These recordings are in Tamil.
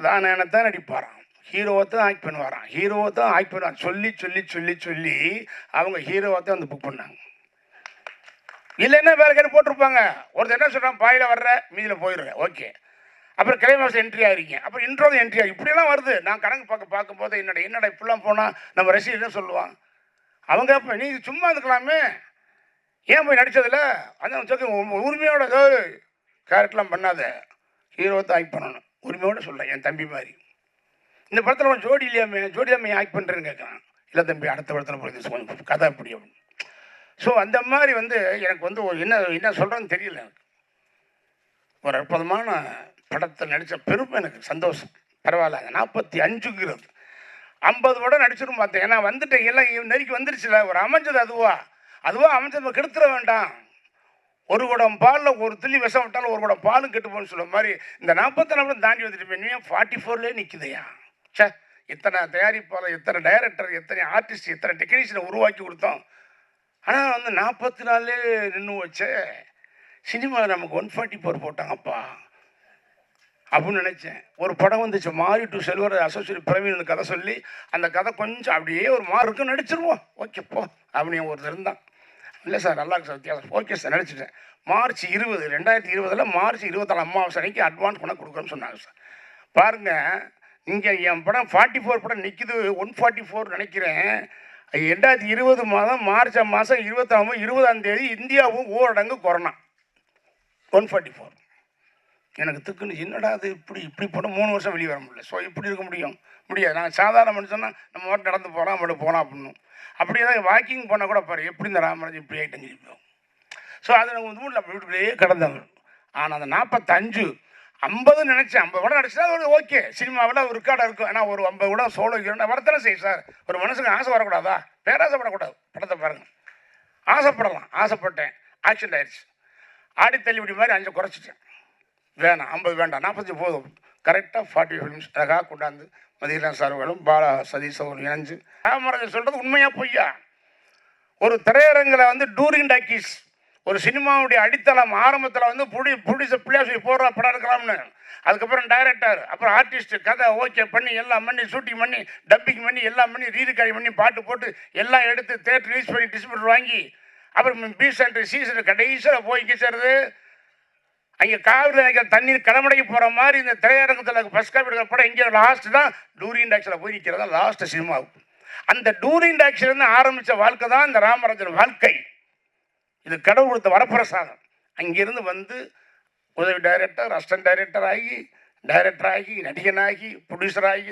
கதாநாயகனை தான் நடிப்பாராம். ஹீரோவை தான் ஆக்ட் பண்ணுவாராம். ஹீரோவை தான் ஆக்ட் பண்ணுவான் சொல்லி சொல்லி சொல்லி சொல்லி அவங்க ஹீரோவை தான் வந்து புக் பண்ணாங்க. இல்லைன்னா வேறு கேட்டு போட்டிருப்பாங்க. ஒருத்தர் என்ன சொல்கிறான் பாயில் வர்ற மீதியில் போயிடுறேன் ஓகே அப்புறம் கிளைமாஸ் என்ட்ரி ஆகிருக்கீங்க அப்புறம் இன்ட்ரோ என்ட்ரி ஆகி இப்படியெல்லாம் வருது. நான் கணக்கு பார்க்க பார்க்கும்போது என்னடா என்னடா இப்படிலாம் போனால் நம்ம ரசிகர் என்ன சொல்லுவான்? அவங்க அப்போ நீங்கள் சும்மா இருந்துக்கலாமே. ஏன் போய் நடித்ததில்ல அந்த சொல்லி உரிமையோட கேரக்டர்லாம் பண்ணாத. ஹீரோ தான் ஆக்ட் பண்ணணும். உரிமையோடு சொல்கிறேன் என் தம்பி மாதிரி. இந்த படத்தில் அவன் ஜோடி இல்லையாமே ஜோடி இல்லாமல் ஆக்ட் பண்ணுறேன்னு கேட்குறான். இல்லை தம்பி அடுத்த படத்தில் போய் கொஞ்சம் கதை அப்படி அப்படின்னு. ஸோ அந்த மாதிரி வந்து எனக்கு வந்து ஒரு என்ன என்ன சொல்கிறேன்னு தெரியல எனக்கு. ஒரு அற்புதமான படத்தில் நடித்த பெருமை எனக்கு சந்தோஷம். பரவாயில்ல நாற்பத்தி அஞ்சுங்கிறது ஐம்பது படம் நடிச்சிடும் பார்த்தேன். ஏன்னா வந்துட்டேன். எல்லாம் நெருக்கி வந்துருச்சுல. ஒரு அமைஞ்சது அதுவா. அதுவா அமைஞ்சது கெடுத்துட வேண்டாம். ஒரு குடம் பாலில் ஒரு துள்ளி விஷம் விட்டாலும் ஒரு குடம் பாலும் கெட்டு போகணும்னு சொல்ல மாதிரி இந்த நாற்பத்தி நாலு தாண்டி வந்துட்டு இனிமேல் ஃபார்ட்டி ஃபோர்லேயே நிற்குதையா சே இத்தனை தயாரிப்பாளர் இத்தனை டைரக்டர் எத்தனை ஆர்டிஸ்ட் இத்தனை டெக்னீஷியனை உருவாக்கி கொடுத்தோம்? ஆனால் வந்து நாற்பத்தி நாலே நின்று வச்சே சினிமாவில் நமக்கு ஒன் ஃபார்ட்டி ஃபோர் போட்டாங்கப்பா. அப்படின்னு நினச்சேன். ஒரு படம் வந்துச்சு மாறி டு செல்வர் அசோசியேட் பிரவீன் கதை சொல்லி அந்த கதை கொஞ்சம் அப்படியே ஒரு மாறு இருக்கும் நடிச்சிருவோம் ஓகேப்போ அப்படின்னு ஒருத்தர் இருந்தான். இல்லை சார் நல்லா இருக்கு சார் வித்தியாசம். ஓகே சார் நினச்சிட்டேன். மார்ச் இருபது ரெண்டாயிரத்தி இருபதில் மார்ச் இருபத்தாலு அமாவாசை அட்வான்ஸ் பண்ண கொடுக்குறேன்னு சொன்னாங்க சார். பாருங்கள் இங்கே என் படம் ஃபார்ட்டி ஃபோர் படம் நிற்கிது ஒன் ஃபார்ட்டி ஃபோர் நினைக்கிறேன் ரெண்டாயிரத்தி இருபது மாதம் மார்ச் மாதம் இருபத்தாம் இருபதாம் தேதி இந்தியாவும் ஊரடங்கு கொரோனா. ஒன் ஃபார்ட்டி ஃபோர் எனக்கு திக்குன்னு என்னடா அது இப்படி இப்படி போனால் மூணு வருஷம் வெளியே வர முடியல. ஸோ இப்படி இருக்க முடியும். முடியாது. நான் சாதாரண மனுஷன்னா நம்ம மட்டும் நடந்து போகலாம் மட்டும் போனோம் அப்புடின்னும். அப்படியே தான் வாக்கிங் போனால் கூட பாரு எப்படி இந்த ராமராஜ் இப்படி ஆகிட்டு இருப்போம் ஸோ அது நம்ம வந்து நம்ம வீட்டுக்குள்ளேயே கிடந்தவங்க ஆனால் அந்த நாற்பத்தஞ்சு ஐம்பது நினச்சேன். ஐம்பது கூட நடிச்சா ஒரு ஓகே சினிமாவில் ஒரு ரெக்கார்டாக இருக்கும். ஏன்னா ஒரு ஐம்பது கூட சோழ ஹீரோனா வரத்தனை செய்யும் சார். ஒரு மனுஷனுக்கு ஆசை வரக்கூடாதா? பேராசைப்படக்கூடாது. படத்தை பாருங்கள் ஆசைப்படலாம். ஆசைப்பட்டேன். ஆக்சிடென்ட் ஆயிடுச்சு ஆடி தள்ளிபடி மாதிரி அஞ்சு குறைச்சிட்டேன். வேணாம் ஐம்பது வேண்டாம். நாற்பத்தஞ்சு போதும். கரெக்டாக ஃபார்ட்டி ஃபைவ் மினிட்ஸ் அழகாக கொண்டாந்து மதியலாம் சார்வர்களும் பாலா சதீஷ் அவர்கள் இணைஞ்சு ராமராஜன் சொல்கிறது உண்மையா பொய்யா? ஒரு திரையரங்கில் வந்து டூரிங் டாக்கீஸ் ஒரு சினிமாவுடைய அடித்தளம் ஆரம்பத்தில் வந்து புடி புடிச பிள்ளையா சொல்லி போடுற படம் எடுக்கலாம்னு. அதுக்கப்புறம் டைரக்டர் அப்புறம் ஆர்டிஸ்ட் கதை ஓகே பண்ணி எல்லாம் பண்ணி ஷூட்டிங் பண்ணி டப்பிங் பண்ணி எல்லாம் பண்ணி ரீரிகார்டி பண்ணி பாட்டு போட்டு எல்லாம் எடுத்து தேட்டர் ரிலீஸ் பண்ணி டிஸ்ட்ரிபியூட்டர் வாங்கி அப்புறம் பி சென்டர் சி சென்டர் கடைசியில் போய் கிச்சறது அங்கே காவிரி நினைக்கிற தண்ணீர் கடமடைக்கு போகிற மாதிரி இந்த திரையரங்கத்தில் ஃபஸ்ட் காப்பி எடுக்கிற படம் இங்கே லாஸ்ட் தான். டூரிங் டாக்ஸில் போய் நிற்கிறது தான் லாஸ்ட் சினிமாவுக்கு அந்த டூரிங் டாக்ஸிலேருந்து ஆரம்பித்த வாழ்க்கை தான் இந்த ராமராஜன் வாழ்க்கை. இது கடவுள் கொடுத்த வரப்பிரசாதம். அங்கிருந்து வந்து உதவி டைரக்டர் அசிஸ்டன்ட் டைரக்டர் ஆகி டைரக்டர் ஆகி நடிகனாகி ப்ரொடியூசர் ஆகி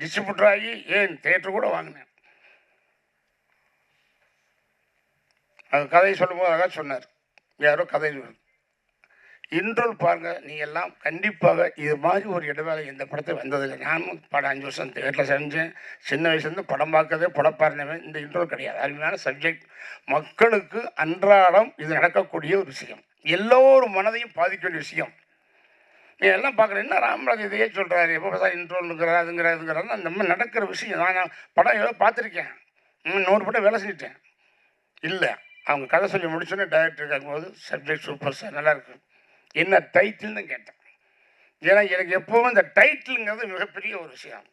டிஸ்ட்ரிபியூட்டர் ஆகி ஏன் தேட்டர் கூட வாங்கினேன். அது கதையை சொல்லும்போது அழகாக சொன்னார். யாரோ கதை இன்றும் பாருங்க நீ எல்லாம் கண்டிப்பாக இது மாதிரி ஒரு இடைவேளை இந்த படத்தை வந்ததில்லை. நானும் படம் அஞ்சு வருஷம் தேட்டரில் செஞ்சேன். சின்ன வயசுலேருந்து படம் பார்க்கறதே படப்பாருந்தவன் இந்த இன்ட்ரோல் கிடையாது. அருமையான சப்ஜெக்ட் மக்களுக்கு அன்றாடம் இது நடக்கக்கூடிய ஒரு விஷயம். எல்லோரும் மனதையும் பாதிக்க வேண்டிய விஷயம். நீ எல்லாம் பார்க்குற என்ன ராமராஜ் இதையே சொல்கிறாரு எப்போ பார்த்தா இன்ட்ரோலுங்கிற அதுங்கிற இதுங்கிறாரு அந்த மாதிரி நடக்கிற விஷயம். நான் படம் ஏதோ பார்த்துருக்கேன். நூறு படம் வேலை செஞ்சுட்டேன். இல்லை அவங்க கதை சொல்லி முடிச்சோன்னே டைரக்டர் கேட்கும்போது சப்ஜெக்ட் சூப்பர் சார் நல்லாயிருக்கு என்ன டைட்டில்னு கேட்டேன். ஏன்னா எனக்கு எப்போவும் இந்த டைட்டிலுங்கிறது மிகப்பெரிய ஒரு விஷயம்.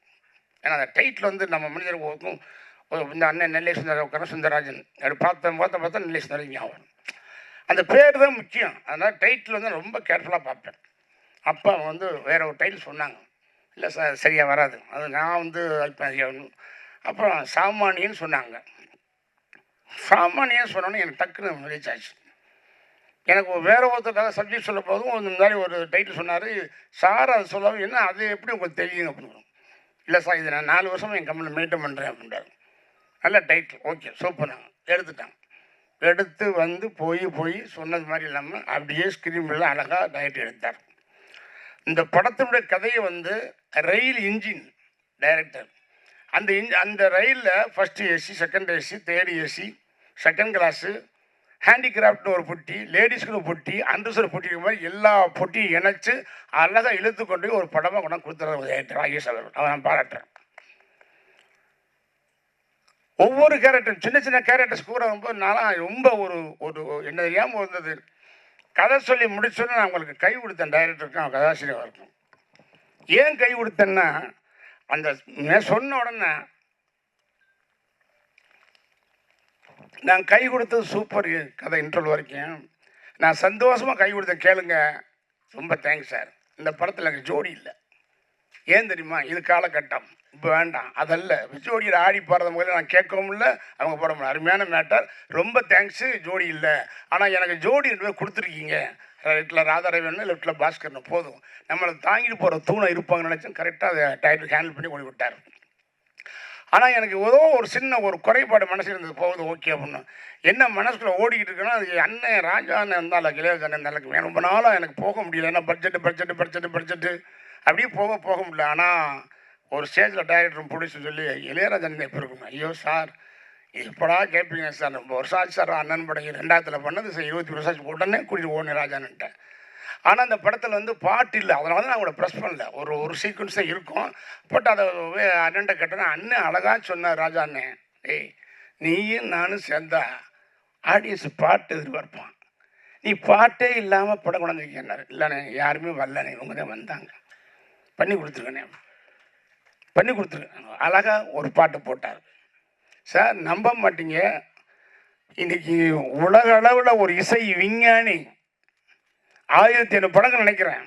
ஏன்னா அந்த டைட்டில் வந்து நம்ம மனிதர்களுக்கும் ஒரு இந்த அண்ணன் நெல்லை சுந்தர கனசுந்தரராஜன் அப்படி பார்த்த பார்த்த பார்த்தா நெல்லை சுந்தர ஞாபகம். அந்த பேர் தான் முக்கியம். அதனால் டைட்டில் வந்து ரொம்ப கேர்ஃபுல்லாக பார்ப்பேன். அப்போ அவங்க வந்து வேறு ஒரு டைட்டில் சொன்னாங்க. இல்லை சார் சரியாக வராது. அது நான் வந்து அப்புறம் சாமானியன்னு சொன்னாங்க. சாமானியன்னு சொன்னோன்னே எனக்கு டக்குன்னு ரீச் ஆச்சு. எனக்கு வேற ஒருத்தருக்காக சப்ஜெக்ட் சொல்ல போதும் இந்த மாதிரி ஒரு டைட்டில் சொன்னார். சார் அது சொல்லாமல் என்ன அது எப்படி உங்களுக்கு தெரியும் அப்படின்னு. இல்லை சார் இது நான் நாலு வருஷம் என் கம்பெனி மெயின்டைன் பண்ணுறேன் அப்படின்றாரு. நல்ல டைட்டில் ஓகே சூப்பர் நாங்கள் எடுத்துட்டாங்க. எடுத்து வந்து போய் போய் சொன்னது மாதிரி இல்லாமல் அப்படியே ஸ்க்ரீன்லாம் அழகாக டைரக்ட் எடுத்தார். இந்த படத்தினுடைய கதையை வந்து ரயில் இன்ஜின் டைரக்டர் அந்த இன் அந்த ரயிலில் first AC second AC third AC second class ஹேண்டிகிராஃப்ட்னு ஒரு பொட்டி லேடிஸ்க்கு ஒரு பொட்டி அண்டர்சர் பொட்டி மாதிரி எல்லா பொட்டியும் இணைச்சு அழகாக இழுத்து கொண்டு போய் ஒரு படமாக கொண்டாந்து கொடுத்துறது டைரக்டர் ராகேஷ் அவர்கள் அவன் நான் பாராட்டுறேன். ஒவ்வொரு கேரக்டரும் சின்ன சின்ன கேரக்டர்ஸ் கூட ரொம்ப நாளாக ரொம்ப ஒரு ஒரு என்ன தெரியாமல் இருந்தது கதை சொல்லி முடிச்சோன்னு நான் உங்களுக்கு கை கொடுத்தேன் டைரக்டருக்கும் அவன் கதாசிரியர் இருக்கும் ஏன் கை கொடுத்தேன்னா அந்த மே- சொன்ன உடனே நான் கை கொடுத்தது சூப்பர் கதை இன்டர்வல் வரைக்கும். நான் சந்தோஷமாக கை கொடுத்தேன் கேளுங்க. ரொம்ப தேங்க்ஸ் சார் இந்த படத்தில் எனக்கு ஜோடி இல்லை. ஏன் தெரியுமா? இது காலகட்டம். இப்போ வேண்டாம். அதல்ல. ஜோடியில் ஆடி பாடுறது முதல்ல நான் கேட்கவும் இல்லை. அவங்க போட முடியல. அருமையான மேட்டர் ரொம்ப தேங்க்ஸு ஜோடி இல்லை. ஆனால் எனக்கு ஜோடி ரெண்டு பேர் கொடுத்துருக்கீங்க. ரைட்டில் ராதாரவன் லெஃப்ட்டில் பாஸ்கர்னு. போதும். நம்மளை தாங்கிட்டு போகிற தூணை இருப்பாங்கன்னு நினச்சேன். கரெக்டாக அதை டைட்டில் ஹேண்டில் பண்ணி கொண்டு விட்டார் ஆனால் எனக்கு ஏதோ ஒரு சின்ன ஒரு குறைபாடு மனசு இருந்தது. போகுது ஓகே அப்படின்னு. என்ன மனசுக்குள்ள ஓடிக்கிட்டு இருக்குன்னா அது அண்ணன் ராஜா அண்ணன் இருந்தாலும் இளையராஜா அண்ணன் இருந்தாலும் எனக்கு ரொம்ப நாளாக எனக்கு போக முடியல. ஏன்னா பட்ஜெட்டு பட்ஜெட்டு பட்ஜெட்டு பட்ஜெட்டு அப்படியே போக போக முடியல. ஆனால் ஒரு ஸ்டேஜில் டைரக்டரும் பிடிச்சி சொல்லி இளையராஜன் எப்போ இருக்கணும்? ஐயோ சார் எப்படா கேட்பீங்க சார்? ரொம்ப வருஷம் ஆச்சு சார் அண்ணன் படம் ரெண்டாயிரத்தில் பண்ணது சார் இருபத்தி வருஷம் ஆச்சு உடனே கூட்டிகிட்டு ஓடணும் ராஜான்ட்டேன் ஆனால் அந்த படத்தில் வந்து பாட்டு இல்லை. அதனால தான் நான் ப்ரெஸ் பண்ணல. ஒரு ஒரு சீக்வன்ஸாக இருக்கும். பட் அதை வே- அண்ணன்ட்ட அண்ணன் அழகாக சொன்னார் ராஜா அண்ணன் ஏய் நீயும் நானும் சேர்ந்தா ஆடியன்ஸ் பாட்டு எதிர்பார்ப்பான். நீ பாட்டே இல்லாமல் படம் கொண்டாந்துருக்கேன்னாரு இல்லைண்ணே யாருமே வரலண்ணே இவங்க தான் வந்தாங்க. பண்ணி கொடுத்துருக்கண்ணே பண்ணி கொடுத்துருக்கேன் அழகாக ஒரு பாட்டு போட்டார். சார் நம்ப மாட்டீங்க. இன்றைக்கி உலக அளவில் ஒரு இசை விஞ்ஞானி ஆயிரத்தி ஐநூறு படங்கள் நினைக்கிறேன்.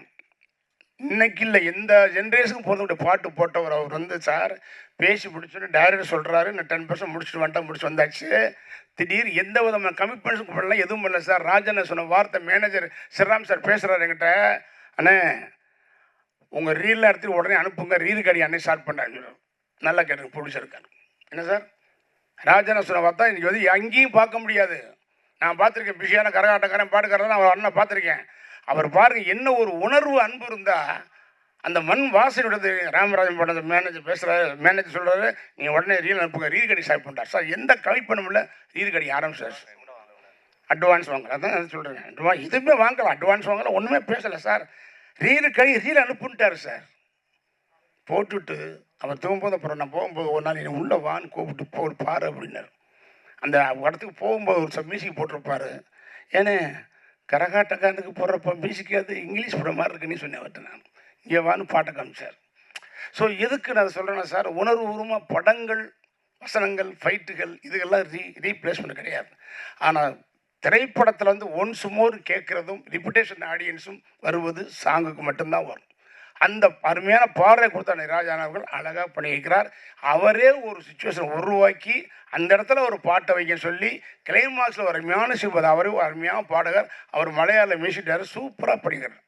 இன்னைக்கு இல்லை எந்த ஜென்ரேஷனுக்கு போகிறதுடைய பாட்டு போட்டவர் அவர் வந்து சார் பேசி பிடிச்சோன்னு டைரக்டர் சொல்கிறாரு நான் டென் பர்சன்ட் முடிச்சுட்டு வந்துட்டேன் முடிச்சு வந்தாச்சு. திடீர் எந்த விதமான கமிட்மெண்ட்ஸும் பண்ணலாம் எதுவும் பண்ணல சார். ராஜன் சொன்ன வார்த்தை மேனேஜர் ஸ்ரீராம் சார் பேசுகிறாரு என்கிட்ட. அண்ணே உங்கள் ரீலில் எடுத்துட்டு உடனே அனுப்புங்க. ரீல் கடி அன்னை ஸ்டார்ட் பண்ணுறாங்க நல்லா கேட்டுங்க ப்ரொடியூசர் என்ன சார்? ராஜன சொன்ன பார்த்தா இன்றைக்கி வந்து அங்கேயும் பார்க்க முடியாது. நான் பார்த்துருக்கேன். பிஸியான கரகாட்டக்காரன் பாட்டுக்காரன். நான் அண்ணன் பார்த்துருக்கேன். அவர் பாருங்க என்ன ஒரு உணர்வு அன்பு இருந்தா அந்த மண் வாசனையோடது ராமராஜன் படம் மேனேஜர் பேசுகிறாரு மேனேஜர் சொல்கிறாரு நீங்கள் உடனே ரீல் அனுப்புங்க ரீல் கடி ஸ்டார்ட் பண்ணுறார் சார் எந்த கமிட்மெண்ட்டும் இல்லை ரீல் கடி ஆரம்பிச்சார் அட்வான்ஸ் வாங்கலாம் அதான் சொல்கிறேன் அட்வான்ஸ் எதுவுமே வாங்கலாம் அட்வான்ஸ் வாங்கலாம் ஒன்றுமே பேசலை சார். ரீல் கடி ரீல் அனுப்புன்ட்டார் சார். போட்டுட்டு அவர் தூங்கும்போது அப்புறம் நான் போகும்போது ஒரு நாள் என்னை உள்ளே வான்னு கூப்பிட்டு போ பாரு அப்படின்னாரு. அந்த இடத்துக்கு போகும்போது ஒரு சப் மியூசிக் போட்டிருப்பாரு. ஏன்னு கரகாட்டக்காரனுக்கு போடுறப்ப மியூசிக் இங்கிலீஷ் படம் மாதிரி இருக்குன்னு சொன்னேன் அவர்கிட்ட நான். இங்கே வான்னு பாட்டை காமிச்சார். ஸோ எதுக்கு நான் சொல்கிறேன்னா சார் உணர்வுபூர்வமாக படங்கள் வசனங்கள் ஃபைட்டுகள் இதுகெல்லாம் ரீ ரீப்ளேஸ்மெண்ட் கிடையாது. ஆனால் திரைப்படத்தில் வந்து ஒன்ஸ் மோர் கேட்குறதும் ரிப்புடேஷன் ஆடியன்ஸும் வருவது சாங்குக்கு மட்டும்தான் வரும். அந்த அருமையான பாடலை கொடுத்த ராஜான் அவர்கள் அழகாக பண்ணியிருக்கிறார். அவரே ஒரு சுச்சுவேஷன் உருவாக்கி அந்த இடத்துல ஒரு பாட்டை வைக்க சொல்லி கிளைமாக்ஸில் ஒரு அருமையான சிவபதி அவரே ஒரு அருமையான பாடகர் அவர் மலையாள மியூசிக் டைரக்டர் சூப்பராக படிக்கிறார்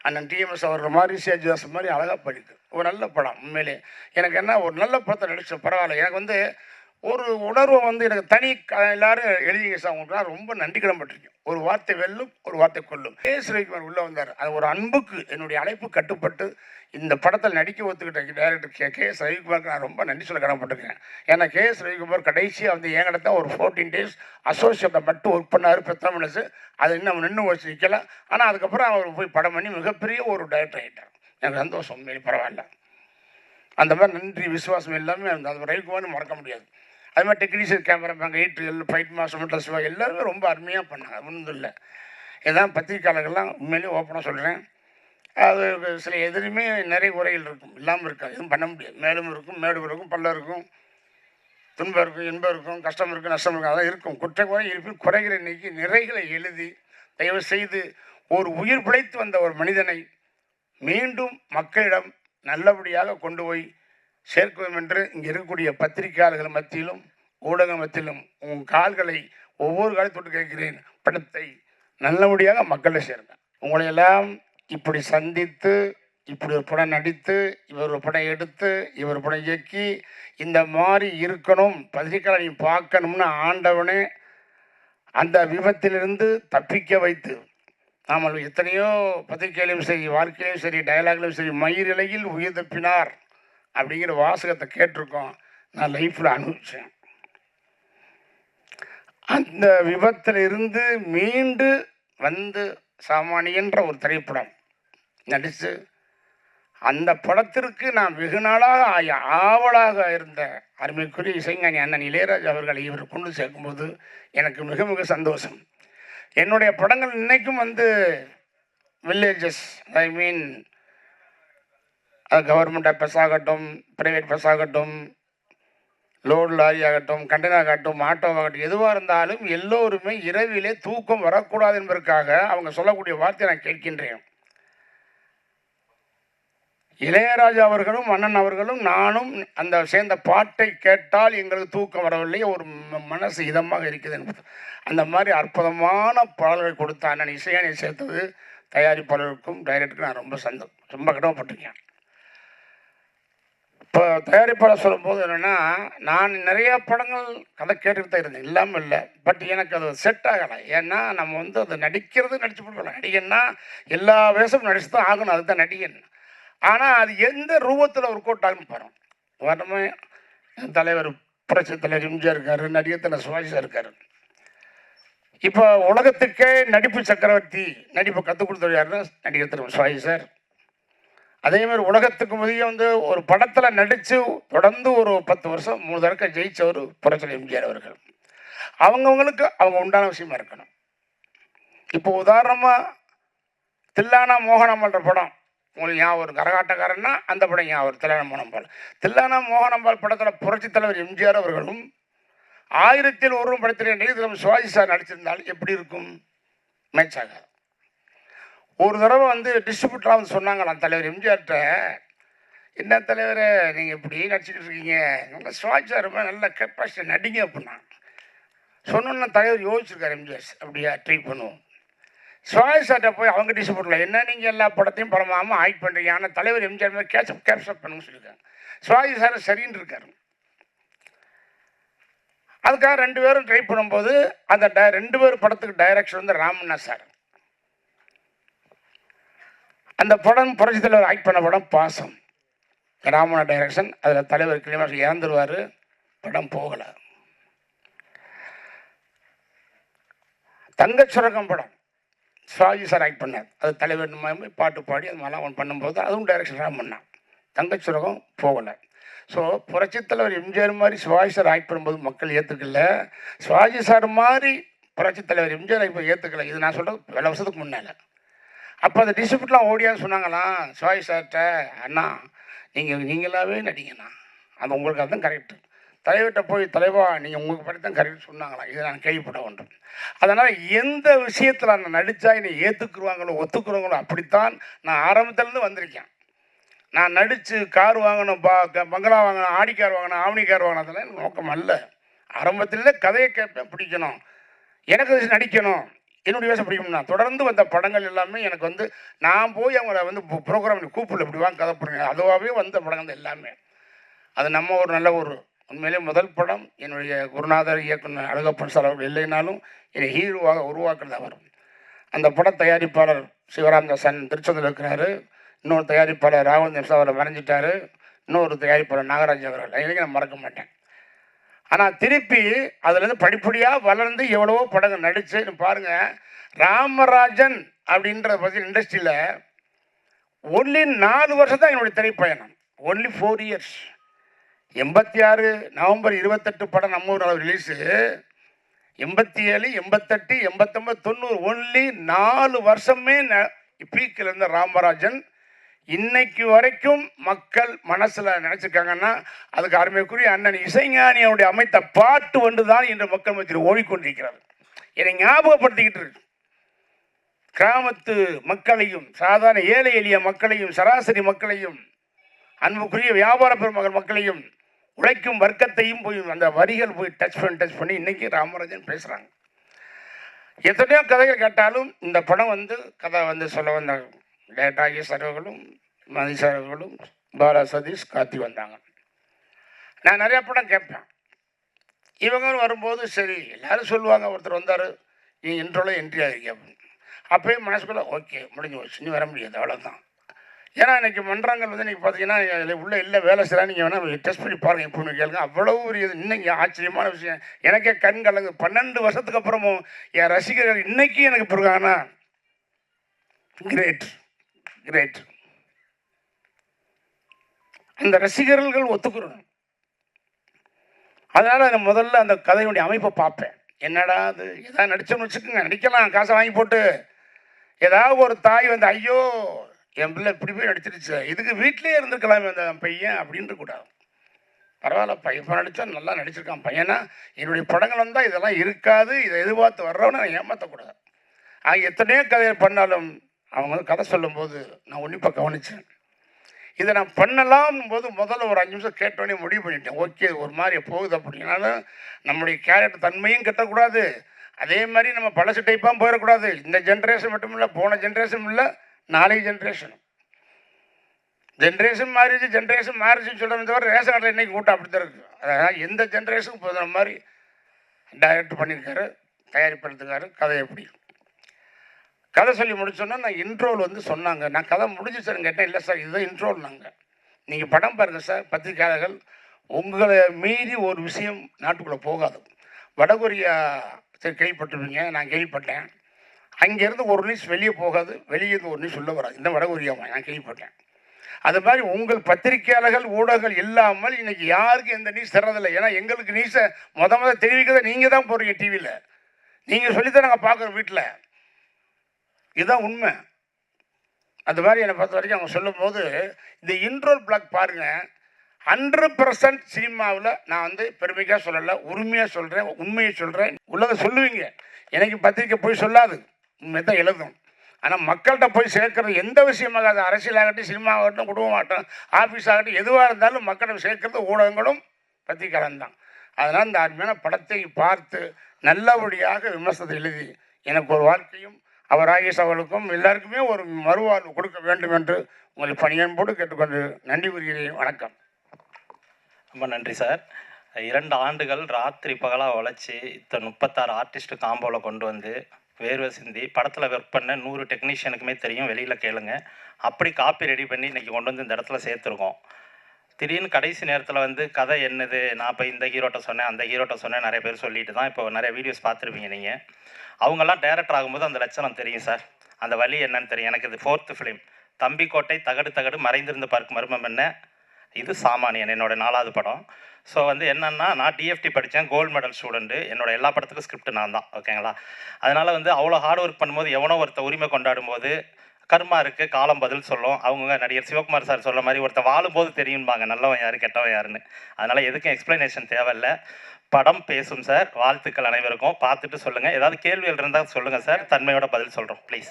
அண்ணன் டிஎம்எஸ் அவர் மாதிரி சேஜுதாஸ் மாதிரி அழகாக படிக்கிறார் ஒரு நல்ல படம் உண்மையிலே. எனக்கு என்ன ஒரு நல்ல படத்தை நடிச்ச பரவாயில்ல. எனக்கு வந்து ஒரு உணர்வை வந்து எனக்கு தனி எல்லாரும் எழுதிங்க சார் உங்களுக்கு ரொம்ப நன்றி கடன்பட்டிருக்கேன் ஒரு வார்த்தை வெல்லும் ஒரு வார்த்தை கொல்லும். கே எஸ் ரவிக்குமார் உள்ளே வந்தார். அது ஒரு அன்புக்கு என்னுடைய அழைப்பு கட்டுப்பட்டு இந்த படத்தில் நடிக்க ஒத்துக்கிட்ட டேரக்டர் கே கே. எஸ் ரவிக்குமாருக்கு நான் ரொம்ப நன்றி சொல்ல கடன்பட்டிருக்கேன் ஏன்னா கே. எஸ். ரவிக்குமார் கடைசியாக வந்து என்கிட்ட தான் ஒரு ஃபோர்டீன் டேஸ் அசோசியேட்டை மட்டும் ஒர்க் பண்ணார் பெத்தா மனசு அது இன்னும் நின்று வச்சு நிற்கல ஆனால் அதுக்கப்புறம் அவர் போய் படம் பண்ணி மிகப்பெரிய ஒரு டைரக்டர் ஆகிட்டார் எனக்கு சந்தோஷம். உண்மையிலே பரவாயில்ல. அந்த மாதிரி நன்றி விசுவாசம் எல்லாமே அந்த ரவிக்குமார்னு மறக்க முடியாது. அது மாதிரி டெக்னீஷியன் கேமராமேன் எயிட் எல் ஃபைட் மாஸ்டர் மெட்ரல் சிவா எல்லாருமே ரொம்ப அருமையாக பண்ணாங்க. ஒன்றும் இல்லை. இதான் பத்திரிக்கையாளர்கள்லாம் உண்மையிலேயே ஓப்பனாக சொல்கிறேன் அது சில எதிலுமே நிறைய உரைகள் இருக்கும். இல்லாமல் இருக்காது. எதுவும் பண்ண முடியாது. மேலும் இருக்கும் மேடும் இருக்கும் பல்ல இருக்கும் துன்பம் இருக்கும் இன்பம் இருக்கும் கஷ்டம் இருக்கும் நஷ்டம் இருக்கும் அதெல்லாம் இருக்கும். குற்ற குறை இருப்பின் குறைகிற இன்னைக்கு நிறைகளை எழுதி தயவு செய்து ஒரு உயிர் பிழைத்து வந்த ஒரு மனிதனை மீண்டும் மக்களிடம் நல்லபடியாக கொண்டு போய் சேர்க்கும் என்று இங்கே இருக்கக்கூடிய பத்திரிகையாளர்கள் மத்தியிலும் ஊடக மத்தியிலும் உன் கால்களை ஒவ்வொரு காலை தொட்டு கேட்கிறேன். படத்தை நல்லபடியாக மக்களை சேருங்க உங்களை எல்லாம் இப்படி சந்தித்து இப்படி ஒரு படம் நடித்து இவர் ஒரு படம் எடுத்து இவர் படம் இயக்கி இந்த மாதிரி இருக்கணும் பத்திரிகையாளரையும் பார்க்கணும்னு ஆண்டவனே அந்த விபத்திலிருந்து தப்பிக்க வைத்து நாமல் எத்தனையோ பத்திரிகையிலும் சரி வாழ்க்கையிலும் சரி டயலாக்லையும் சரி மயிரிலையில் உயிர் தப்பினார். அப்படிங்கிற வாசகத்தை கேட்டிருக்கோம். நான் லைஃப்பில் அனுபவித்தேன் அந்த விபத்தில் இருந்து மீண்டு வந்து சாமானியன்ற ஒரு திரைப்படம். நடித்து அந்த படத்திற்கு நான் வெகு நாளாக ஆவலாக இருந்த அருமைக்குரிய இசைஞானி அண்ணன் இளையராஜா அவர்களை இவர் கொண்டு சேர்க்கும்போது எனக்கு மிக மிக சந்தோஷம். என்னுடைய படங்கள் இன்றைக்கும் வந்து வில்லேஜஸ் ஐ மீன் அது கவர்மெண்ட் பஸ் ஆகட்டும் ப்ரைவேட் பஸ் ஆகட்டும் லோடு லாரி ஆகட்டும் கண்டெய்னர் ஆகட்டும் ஆட்டோ ஆகட்டும் எதுவாக இருந்தாலும் எல்லோருமே இரவிலே தூக்கம் வரக்கூடாது என்பதற்காக அவங்க சொல்லக்கூடிய வார்த்தையை நான் கேட்கின்றேன். இளையராஜா அவர்களும் அண்ணன் அவர்களும் நானும் அந்த சேர்ந்த பாட்டை கேட்டால் எங்களுக்கு தூக்கம் வரவில்லை ஒரு மனசு இதமாக இருக்குது என்பது. அந்த மாதிரி அற்புதமான பாடல்கள் கொடுத்த அண்ணன் இசையானை சேர்த்தது தயாரிப்பாளருக்கும் டைரக்டருக்கும் நான் ரொம்ப சந்தோஷம் ரொம்ப கடமைப்பட்டிருக்கேன். இப்போ தயாரிப்பாளர் சொல்லும்போது என்னென்னா நான் நிறையா படங்கள் கதை கேட்டுட்டு தான் இருந்தேன். இல்லாமல் இல்லை. பட் எனக்கு அது செட் ஆகலை. ஏன்னா நம்ம வந்து அது நடிக்கிறது நடிச்சு போட்டுக்கலாம் நடிகன்னா எல்லா வேஷமும் நடிச்சு தான் ஆகணும். அதுதான் நடிகன். ஆனால் அது எந்த ரூபத்தில் ஒரு கோட் ஆகும் பாருங்க. வரமே என் தலைவர் புரட்சி தலைவர் எம்ஜிஆர் இருக்கார். நடிகர் தலை சுவாசிசா இருக்கார். இப்போ உலகத்துக்கே நடிப்பு சக்கரவர்த்தி நடிப்பை கற்றுக் கொடுத்தவர் யாருன்னா நடிகர் திரு சுவாஜி சார். அதே மாதிரி உலகத்துக்கு முதிய வந்து ஒரு படத்தில் நடித்து தொடர்ந்து ஒரு பத்து வருஷம் மூணு தடக்க ஒரு புரட்சி எம்ஜிஆர் அவர்கள். அவங்கவுங்களுக்கு அவங்க உண்டான விஷயமா இருக்கணும். இப்போ உதாரணமாக தில்லானா மோகனம்ன்ற படம் உங்களுக்கு ஞாபகம் ஒரு கரகாட்டக்காரன்னா அந்த படம் ஞாபகம் வரும். தில்லானா மோகனம்பால் தில்லானா மோகனம்பால் படத்தில் புரட்சி தலைவர் எம்ஜிஆர் அவர்களும் ஆயிரத்தில் ஒரு படத்தில் நெய்தலம் சிவாஜி சார் நடிச்சிருந்தால் எப்படி இருக்கும்? மேட்ச் ஆகாது. ஒரு தடவை வந்து டிஸ்ட்ரிபியூட்டராக வந்து சொன்னாங்க நான் தலைவர் எம்ஜிஆர்கிட்ட. என்ன தலைவர் நீங்கள் இப்படி நடிச்சுக்கிட்டு இருக்கீங்க. நல்ல சிவாஜி சார் ரொம்ப நல்ல கெப்பாசிட்டி நடிங்க அப்படின்னா. சொன்னோன்னா தலைவர் யோசிச்சிருக்காரு எம்ஜிஆர் அப்படியா ட்ரை பண்ணுவோம். சுவாசாட்ட போய் அவங்க டிஸ்ட்ரிபியூட்டில் என்ன நீங்கள் எல்லா படத்தையும் படமாமல் ஆக்ட் பண்ணுறீங்க ஆனால் தலைவர் எம்ஜிஆர் மாதிரி கேட்சப் கேப்சர் பண்ணுங்க சொல்லியிருக்காங்க. சுவாஜி சார் சரின்னு இருக்காரு. அதுக்காக ரெண்டு பேரும் ட்ரை பண்ணும்போது அந்த ட ரெண்டு பேர் படத்துக்கு டைரக்ஷன் வந்து ராமண்ணா சார். அந்த படம் புரட்சி தலைவர் ஆக்ட் பண்ண படம் பாசம். ராமண்ணா டைரக்ஷன் அதில் தலைவர் கிளிமாஸ் இறந்துருவார் படம் போகலை. தங்கச் சுரகம் படம். சிவாஜி சார் ஆக்ட் பண்ணார். அது தலைவர் பாட்டு பாடி அது மலாவன் பண்ணும்போது அதுவும் டைரக்ஷன் ராமண்ணா. தங்கச் சுரகம் போகலை. ஸோ புரட்சி தலைவர் எம்ஜிஆர் மாதிரி சிவாஜி சார் ஆக்ட் பண்ணும்போது மக்கள் ஏற்றுக்கல சிவாஜி சார் மாதிரி புரட்சி தலைவர் எம்ஜிஆர் இப்போ ஏற்றுக்கல இது நான் சொல்கிறது பல வருஷத்துக்கு முன்னால். அப்போ அந்த டிஸ்ட்ரிபியூட்லாம் ஓடியான்னு சொன்னாங்களாம் சிவாஜி சார்கிட்ட அண்ணா நீங்கள் நீங்களாவே நடிங்கண்ணா. அது உங்களுக்கு அதுதான் கரெக்டு தலைவர்கிட்ட போய் தலைவா நீங்கள் உங்களுக்கு படி தான் கரெக்ட் சொன்னாங்களாம் இதை நான் கேள்விப்பட ஒன்று அதனால் எந்த விஷயத்தில் நான் நடித்தா என்னை ஏற்றுக்குருவாங்களோ ஒத்துக்குறவங்களோ அப்படித்தான் நான் ஆரம்பத்துலேருந்து வந்திருக்கேன். நான் நடித்து கார் வாங்கணும் பா க- பங்களா வாங்கணும் ஆடி கார் வாங்கணும் ஆவணி கார் வாங்கணும் அதெல்லாம் எனக்கு நோக்கம் அல்ல. ஆரம்பத்திலே கதையை கேட்பேன் பிடிக்கணும். எனக்கு நடிக்கணும். என்னுடைய வேஷம் பிடிக்கும்னா தொடர்ந்து வந்த படங்கள் எல்லாமே எனக்கு வந்து நான் போய் அவங்கள வந்து ப்ரோக்ராம் கூப்பிடல இப்படி வாங்க கதை போடுங்க அதுவாகவே வந்த படங்கள் தான் எல்லாமே. அது நம்ம ஒரு நல்ல ஒரு உண்மையிலே முதல் படம் என்னுடைய குருநாதர் இயக்குனர் அழகப்பன் சார் அவர்கள் இல்லைனாலும் என்னை ஹீரோவாக உருவாக்குறது அவர். அந்த பட தயாரிப்பாளர் சிவராமதாசன் திருச்செந்தூர் இருக்கிறாரு. இன்னொரு தயாரிப்பாளர் ராவன் அவரை வரைஞ்சிட்டாரு இன்னொரு தயாரிப்பாளர் நாகராஜ் அவர்கள். எனக்கு நான் மறக்க மாட்டேன். ஆனால் திருப்பி அதுலேருந்து படிப்படியாக வளர்ந்து எவ்வளவோ படங்கள் நடித்து பாருங்கள் ராமராஜன் அப்படின்ற பற்றி இண்டஸ்ட்ரியில் ஒன்லி நாலு வருஷம் தான் என்னுடைய திரைப்பயணம். ஒன்லி ஃபோர் இயர்ஸ் எண்பத்தி ஆறு நவம்பர் இருபத்தெட்டு படம் நம்ம ஊர் ரிலீஸு எண்பத்தி ஏழு எண்பத்தெட்டு எண்பத்தொம்பது தொண்ணூறு ஒன்லி நாலு வருஷமே பீக்கில் இருந்த ராமராஜன் இன்னைக்கு வரைக்கும் மக்கள் மனசில் நினச்சிருக்காங்கன்னா அதுக்கு அருமைக்குரிய அண்ணன் இசைஞானியனுடைய அமைத்த பாட்டு ஒன்று தான் இன்று மக்கள் மத்தியில் ஓடிக்கொண்டிருக்கிறது. என்னை ஞாபகப்படுத்திக்கிட்டு இருக்கு. கிராமத்து மக்களையும் சாதாரண ஏழை எளிய மக்களையும் சராசரி மக்களையும் அன்புக்குரிய வியாபார பெருமகள் மக்களையும் உழைக்கும் வர்க்கத்தையும் போய் அந்த வரிகள் போய் டச் பண்ணி டச் பண்ணி இன்னைக்கு ராமராஜன் பேசுகிறாங்க எத்தனையோ கதைகள் கேட்டாலும் இந்த படம் வந்து கதை வந்து சொல்ல வந்தாங்க டேட்டாகி சர்வர்களும் மதி சர்வர்களும் பாலா சதீஷ் காத்தி வந்தாங்க. நான் நிறையா படம் கேட்பேன். இவங்களும் வரும்போது சரி எல்லோரும் சொல்லுவாங்க ஒருத்தர் வந்தார் நீ இன்ட்ரோல என்ட்ரி இருக்கேன் அப்படின்னு அப்போயே மனசுக்குள்ளே ஓகே முடிஞ்சு போச்சு நீ வர முடியாது அவ்வளோதான் ஏன்னா இன்னைக்கு மன்றங்கள் வந்து நீங்கள் பார்த்தீங்கன்னா இதுல உள்ளே இல்லை வேலை செய்யலாம் நீங்கள் வேணால் டெஸ்ட் பண்ணி பாருங்க இப்போ கேளுங்க. அவ்வளோ ஒரு இது இன்னைக்கு ஆச்சரியமான விஷயம். எனக்கே கண் கலங்கு. பன்னெண்டு வருஷத்துக்கு அப்புறமும் என் ரசிகர்கள் இன்னைக்கு எனக்கு இப்போ இருக்காங்கன்னா கிரேட் கிரேட் அந்த ரசிகர்கள் ஒத்துக்கிறோம் அதனால நான் முதல்ல அந்த கதையுடைய அமைப்பை பார்ப்பேன். என்னடா அது? ஏதாவது நடிச்சோம்னு வச்சுக்கோங்க. நடிக்கலாம். காசை வாங்கி போட்டு. ஏதாவது ஒரு தாய் வந்து ஐயோ என் பிள்ளை இப்படி போய் நடிச்சிருச்சு. இதுக்கு வீட்லேயே இருந்திருக்கலாமே அந்த பையன் அப்படின்ட்டு கூடாது பரவாயில்ல. பையன் இப்போ நடித்தா நல்லா நடிச்சிருக்கான். பையனா என்னுடைய படங்கள் வந்தால் இதெல்லாம் இருக்காது. இதை எதிர்பார்த்து வர்றவனை நான் ஏமாற்றக்கூடாது ஆக எத்தனையோ கதையை பண்ணாலும் அவங்க வந்து கதை சொல்லும்போது நான் உன்னிப்பாக கவனித்தேன் இதை நான் பண்ணலாம்னும் போது முதல்ல ஒரு அஞ்சு நிமிஷம் கேட்டோடனே முடிவு பண்ணிட்டேன். ஓகே ஒரு மாதிரி போகுது அப்படின்னாலும் நம்முடைய கேரக்டர் தன்மையும் கட்டக்கூடாது. அதே மாதிரி நம்ம பழசு டைப்பாக போயிடக்கூடாது. இந்த ஜென்ரேஷன் மட்டும் இல்லை போன ஜென்ரேஷன் இல்லை நாளைய ஜென்ரேஷன் ஜென்ரேஷன் மாறிடுச்சு ஜென்ரேஷன் மாறிச்சுன்னு சொல்கிறத தவிர ரேஷன் கார்டில் இன்னைக்கு கூட்டம் அப்படி தான் இருக்குது அதனால் எந்த ஜென்ரேஷனுக்கு போதுற மாதிரி டைரக்ட் பண்ணியிருக்காரு தயாரிப்படுத்துக்காரு கதை எப்படி? கதை சொல்லி முடிச்சோன்னா நான் இன்ட்ரோல் வந்து சொன்னாங்க. நான் கதை முடிஞ்சு சார் கேட்டேன் இல்லை சார் இதுதான் இன்ட்ரோல் நாங்கள் நீங்கள் படம் பாருங்கள் சார் பத்திரிக்கையாளர்கள் உங்களை மீறி ஒரு விஷயம் நாட்டுக்குள்ளே போகாது. வடகொரியா சரி கேள்விப்பட்டிருப்பீங்க நான் கேள்விப்பட்டேன். அங்கேருந்து ஒரு நியூஸ் வெளியே போகாது வெளியே இருந்து ஒரு நியூஸ் உள்ள வராது. இந்த வடகொரியாவை நான் கேள்விப்பட்டேன். அது மாதிரி உங்கள் பத்திரிக்கையாளர்கள் ஊடகங்கள் இல்லாமல் இன்னைக்கு யாருக்கும் எந்த நியூஸ் தர்றதில்லை. ஏன்னா எங்களுக்கு நியூஸை மொதல் மொதல் தெரிவிக்கிறத நீங்கள் தான் போடுறீங்க டிவியில் நீங்கள் சொல்லித்தான் நாங்கள் பார்க்குறோம் வீட்டில் இதுதான் உண்மை. அது மாதிரி என்னை பொறுத்த வரைக்கும் அவங்க சொல்லும்போது இந்த இன்ட்ரோல் பிளாக் பாருங்கள் ஹண்ட்ரட் பர்சன்ட் சினிமாவில் நான் வந்து பெருமைக்காக சொல்லலை உரிமையாக சொல்கிறேன் உண்மையை சொல்கிறேன் உள்ளதை சொல்லுவீங்க. எனக்கு பத்திரிக்கை போய் சொல்லாது. உண்மை தான் எழுதும். ஆனால் மக்கள்கிட்ட போய் சேர்க்கறது எந்த விஷயமாக அது அரசியலாகட்டும் சினிமாவாகட்டும் குடும்பமாகட்டும் ஆஃபீஸ் ஆகட்டும் எதுவாக இருந்தாலும் மக்களை சேர்க்கறது ஊடகங்களும் பத்திரிக்கையாளன் தான். அதனால் இந்த அருமையான படத்தை பார்த்து நல்லபடியாக விமர்சனத்தை எழுதி எனக்கு ஒரு வாழ்க்கையும் அவர் ராகேஷ் அவர்களுக்கும் எல்லாருக்குமே ஒரு மறுவாழ்வு கொடுக்க வேண்டும் என்று உங்களை பணியன்போடு கேட்டுக்கொண்டு நன்றி கூறுகிறேன். வணக்கம். ரொம்ப நன்றி சார். இரண்டு ஆண்டுகள் ராத்திரி பகலாக உழைச்சி இத்தனை முப்பத்தாறு ஆர்டிஸ்ட் காம்போவில் கொண்டு வந்து வேர்வை சிந்தி படத்தில் ஒர்க் பண்ண நூறு டெக்னீஷியனுக்குமே தெரியும் வெளியில் கேளுங்க. அப்படி காப்பி ரெடி பண்ணி இன்றைக்கி கொண்டு வந்து இந்த இடத்துல சேர்த்துருக்கோம். திடீர்னு கடைசி நேரத்தில் வந்து கதை என்னது? நான் இப்போ இந்த ஹீரோட்ட சொன்னேன் அந்த ஹீரோட்ட சொன்னேன் நிறைய பேர் சொல்லிட்டு தான் இப்போ நிறைய வீடியோஸ் பார்த்துருப்பீங்க நீங்கள் அவங்கெல்லாம் டேரக்டர் ஆகும்போது அந்த லட்சணம் தெரியும் சார். அந்த வழி என்னன்னு தெரியும். எனக்கு இது ஃபோர்த்து ஃபிலிம் தம்பிக்கோட்டை தகடு தகடு மறைந்திருந்து பார்க்கும் மர்மம் என்ன? இது சாமானியன் என்னோட நாலாவது படம். ஸோ வந்து என்னென்னா நான் டிஎஃப்டி படித்தேன் கோல்டு மெடல் ஸ்டூடெண்ட்டு என்னோடய எல்லா படத்துக்கும் ஸ்கிரிப்ட் நான் தான் ஓகேங்களா அதனால் வந்து அவ்வளோ ஹார்ட் ஒர்க் பண்ணும்போது எவனோ ஒருத்த உரிமை கொண்டாடும் போது கர்மா இருக்குது காலம் பதில் சொல்லும். அவங்க நடிகர் சிவகுமார் சார் சொல்ற மாதிரி ஒருத்த வாழும்போது தெரியும்பாங்க நல்லவன் யார் கெட்டவன் யாருன்னு. அதனால் எதுக்கும் எக்ஸ்பிளனேஷன் தேவையில்லை. படம் பேசும் சார். வாழ்த்துக்கள் அனைவருக்கும். பார்த்துட்டு சொல்லுங்கள் ஏதாவது கேள்விகள் இருந்தால் சொல்லுங்கள் சார். தன்மையோட பதில் சொல்கிறோம் ப்ளீஸ்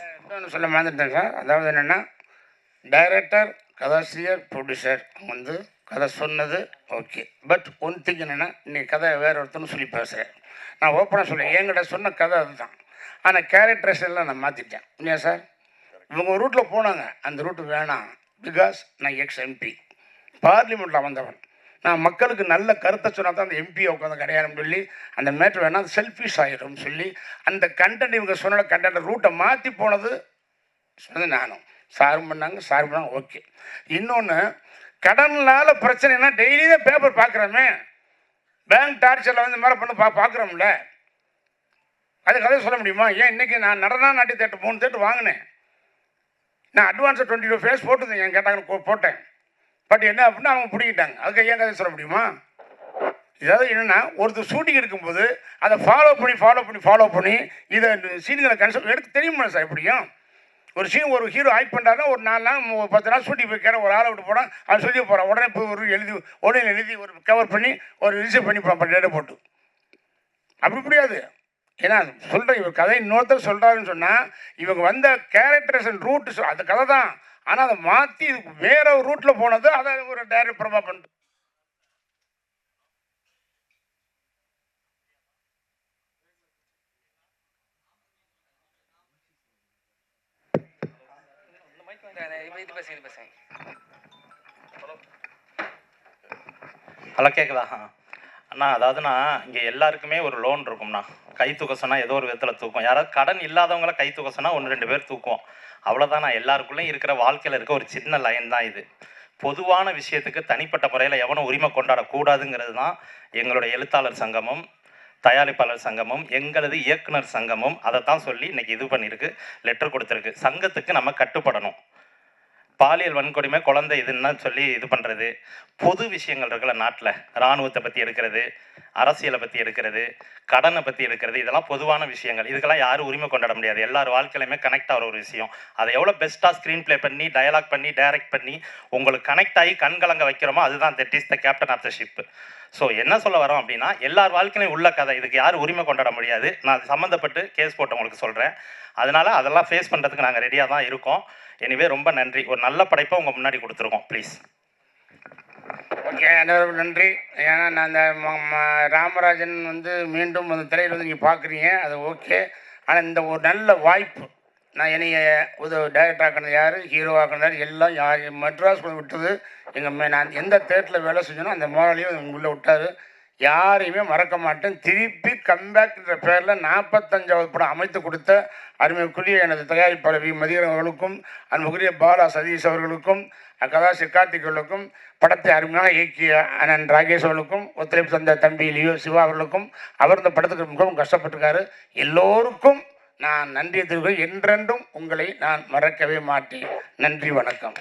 சொல்ல மறந்துட்டேன் சார். அதாவது என்னென்னா டைரக்டர் கதாசிரியர் ப்ரொடியூசர் வந்து கதை சொன்னது ஓகே பட் ஒன் திங் என்னென்னா இன்றைக்கி கதை வேற ஒருத்தன்னு சொல்லி பேசுகிறேன் நான் ஓப்பனாக சொல்லேன் என்கிட்ட சொன்ன கதை அதுதான். ஆனால் கேரக்டர்ஸ் எல்லாம் நான் மாற்றிட்டேன் இல்லையா சார்? இவங்க ரூட்டில் போனாங்க. அந்த ரூட்டு வேணாம். பிகாஸ் நான் எக்ஸ் எம்பி பார்லிமெண்ட்டில் வந்தவன். நான் மக்களுக்கு நல்ல கருத்தை சொன்னால் தான் அந்த எம்பியை உட்காந்து கிடையாதுன்னு சொல்லி அந்த மேட்ரு வேணால் அது செல்ஃபிஷ் ஆகிடும் சொல்லி அந்த கண்டென்ட் இவங்க சொன்ன கண்டென்ட் ரூட்டை மாற்றி போனது சொன்னது நானும். சாரும் பண்ணாங்க சார் பண்ணாங்க ஓகே. இன்னொன்று கடனால பிரச்சனைனா டெய்லி தான் பேப்பர் பார்க்குறோமே பேங்க் டார்ச்சரில் வந்து மேலே பண்ண பா பார்க்குறோம்ல அது கதை சொல்ல முடியுமா? ஏன் இன்றைக்கி நான் நடனா நாட்டி தேட்டர் மூணு தேட்டர் வாங்கினேன். நான் அட்வான்ஸை டுவெண்ட்டி டூ ஃபேஸ் போட்டுருந்தேன் என் கேட்டாங்க போட்டேன். பட் என்ன அப்படின்னா அவங்க பிடிக்கிட்டாங்க அதுக்கு ஏன் கதை சொல்ல முடியுமா? இதாவது என்னென்னா ஒருத்தர் ஷூட்டிங் எடுக்கும்போது அதை ஃபாலோ பண்ணி ஃபாலோ பண்ணி ஃபாலோ பண்ணி இதை சீன்களை கன்சல்ட் எடுத்து தெரியுமா சார் எப்படியும் ஒரு சீன் ஒரு ஹீரோ ஆக்ட் பண்ணுறாருன்னா ஒரு நாலு நாள் பத்து நாள் ஷூட்டிங் போய் கேட்ட ஒரு ஆளை விட்டு போனால் அவன் சொல்லி போகிறான் உடனே போய் ஒரு எழுதி உடனே எழுதி ஒரு கவர் பண்ணி ஒரு ரிசீவ் பண்ணி பார்ப்பேன் போட்டு. அப்படி முடியாது ஏன்னா சொல்கிறேன் இவர் கதை இன்னொருத்தர் சொல்கிறாருன்னு சொன்னால் இவங்க வந்த கேரக்டர்ஸ் அண்ட் ரூட்டு அந்த கதை தான். ஆனால் அதை மாற்றி வேற ஒரு ரூட்டில் போனது அதை ஒரு டைரக்ட் பிரமா பண்ணிட்டு ஹலோ கேட்குதா அண்ணா அதாவதுண்ணா இங்கே எல்லாருக்குமே ஒரு லோன் இருக்கும்ண்ணா. கை தூக்க சொன்னால் ஏதோ ஒரு விதத்தில் தூக்கும். யாராவது கடன் இல்லாதவங்கள கை தூக்க சொன்னால் ஒன்று ரெண்டு பேர் தூக்குவோம். அவ்வளோதான் நான் எல்லாருக்குள்ளேயும் இருக்கிற வாழ்க்கையில் இருக்க ஒரு சின்ன லைன் தான் இது. பொதுவான விஷயத்துக்கு தனிப்பட்ட முறையில் எவனும் உரிமை கொண்டாடக்கூடாதுங்கிறது தான் எங்களுடைய எழுத்தாளர் சங்கமும் தயாரிப்பாளர் சங்கமும் எங்களது இயக்குனர் சங்கமும் அதை தான் சொல்லி இன்னைக்கு இது பண்ணியிருக்கு லெட்டர் கொடுத்துருக்கு. சங்கத்துக்கு நம்ம கட்டுப்படணும். பாலியல் வன்கொடுமை குழந்தை இதுன்னு சொல்லி இது பண்ணுறது பொது விஷயங்கள் இருக்குல்ல நாட்டில். இராணுவத்தை பற்றி எடுக்கிறது அரசியலை பற்றி எடுக்கிறது கடனை பற்றி எடுக்கிறது இதெல்லாம் பொதுவான விஷயங்கள். இதுக்கெல்லாம் யாரும் உரிமை கொண்டாட முடியாது. எல்லார் வாழ்க்கையிலுமே கனெக்ட் ஆகிற ஒரு விஷயம். அதை எவ்வளோ பெஸ்ட்டாக ஸ்க்ரீன் ப்ளே பண்ணி டயலாக் பண்ணி டைரக்ட் பண்ணி உங்களுக்கு கனெக்ட் ஆகி கண்கலங்க வைக்கிறோமோ அதுதான் that is the captain of the ship so என்ன சொல்ல வரோம் அப்படின்னா எல்லார் வாழ்க்கையிலும் உள்ள கதை. இதுக்கு யாரும் உரிமை கொண்டாட முடியாது. நான் சம்மந்தப்பட்டு கேஸ் போட்டவங்களுக்கு சொல்கிறேன் அதனால அதெல்லாம் ஃபேஸ் பண்ணுறதுக்கு நாங்கள் ரெடியாக தான் இருக்கோம். எனிவே ரொம்ப நன்றி. ஒரு நல்ல படைப்பை உங்கள் முன்னாடி கொடுத்துருக்கோம் ப்ளீஸ் ஓகே அனைவருக்கும் நன்றி. ஏன்னா நான் அந்த ராமராஜன் வந்து மீண்டும் அந்த திரையில் வந்து நீங்கள் பார்க்குறீங்க அது ஓகே. ஆனால் இந்த ஒரு நல்ல வாய்ப்பு நான் என்னைய ஒரு டைரக்டர் ஆக்கினது யார் ஹீரோ ஆக்கினது யார் எல்லாம் யார் மெட்ராஸ் விட்டது. எங்கள் மே நான் எந்த தேட்டரில் வேலை செஞ்சேனோ அந்த முதலையும் உள்ளே விட்டார். யாரையுமே மறக்க மாட்டேன். திருப்பி கம்பேக்ன்ற பேரில் நாற்பத்தஞ்சாவது படம் அமைத்து கொடுத்த அருமைக்குரிய எனது தயாரிப்பாளர் வி மதியரன் அவர்களுக்கும் அன்புக்குரிய பாலா சதீஷ் அவர்களுக்கும் கதாசி கார்த்திகளுக்கும் படத்தை அருமையாக இயக்கிய அண்ணன் ராகேஷ் அவர்களுக்கும் ஒத்துழைப்பு தந்த தம்பி லியோ சிவா அவர்களுக்கும் அவர் இந்த படத்துக்கு மிகவும் கஷ்டப்பட்டிருக்காரு. எல்லோருக்கும் நான் நன்றி தெரிவிக்கிறேன் என்றென்றும் உங்களை நான் மறக்கவே மாட்டேன். நன்றி வணக்கம்.